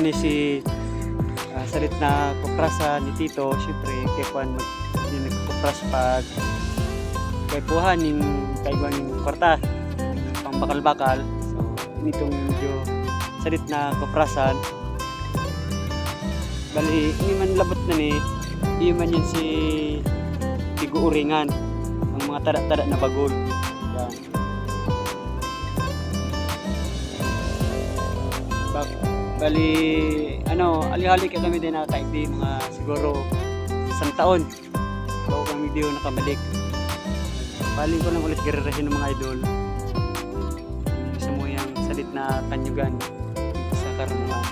ni si ah, salit na kuprasa ni Tito, syempre, kay Juan mag, hindi nagkukupras pag kay Puhan yung kaiwan yung kwarta, pang bakal-bakal. So, nitong medyo salit na kuprasan. Bali, hindi man labot na ni, hindi man yun si tiguuringan, ang mga tada-tada na bagol. Yan. Bak- Bali, ano, alihali ka kami din nakakaigdi mga siguro isang taon bago kami di nakabalik. Bali ko lang ulit garirahin ng mga idol. Gusto mo yung salit na kanyugan dito sa karunungan.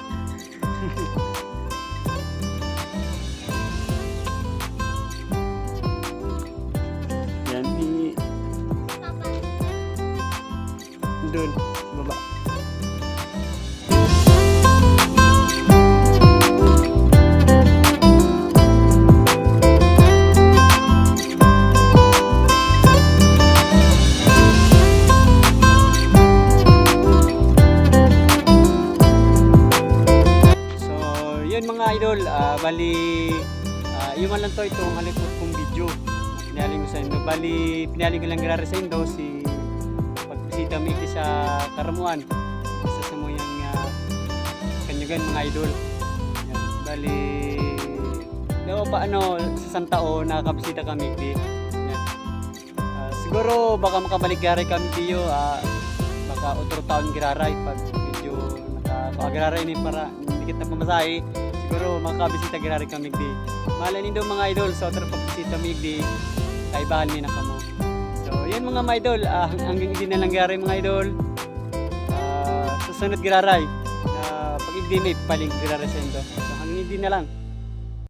Yan, i... Doon, idol, ah, bali, uh, yun man lang to itong halipot kong video. Pinaling ko sa inyo. Bali, pinaling ko lang gira sa inyo si pagbisita mo sa Karamuan. Isa sa mo yung uh, kanyugan mga idol. Yan. Bali, daw pa ano, sa Santao, nakakabisita kami di. Yan. Ah, siguro baka makabalik gari kami diyo, ah, baka otro taon giraray pag medyo nakakagiraray ni para dikit na pamasahe siguro makakabisita giraray kami di. Malay nindo mga idol sa otro pagbisita mi di kaibahan mi na kamo. So yan mga mga idol ah, hanggang hindi na lang giraray mga idol. Ah, susunod giraray na pag hindi may paling giraray sa indo. So hindi na lang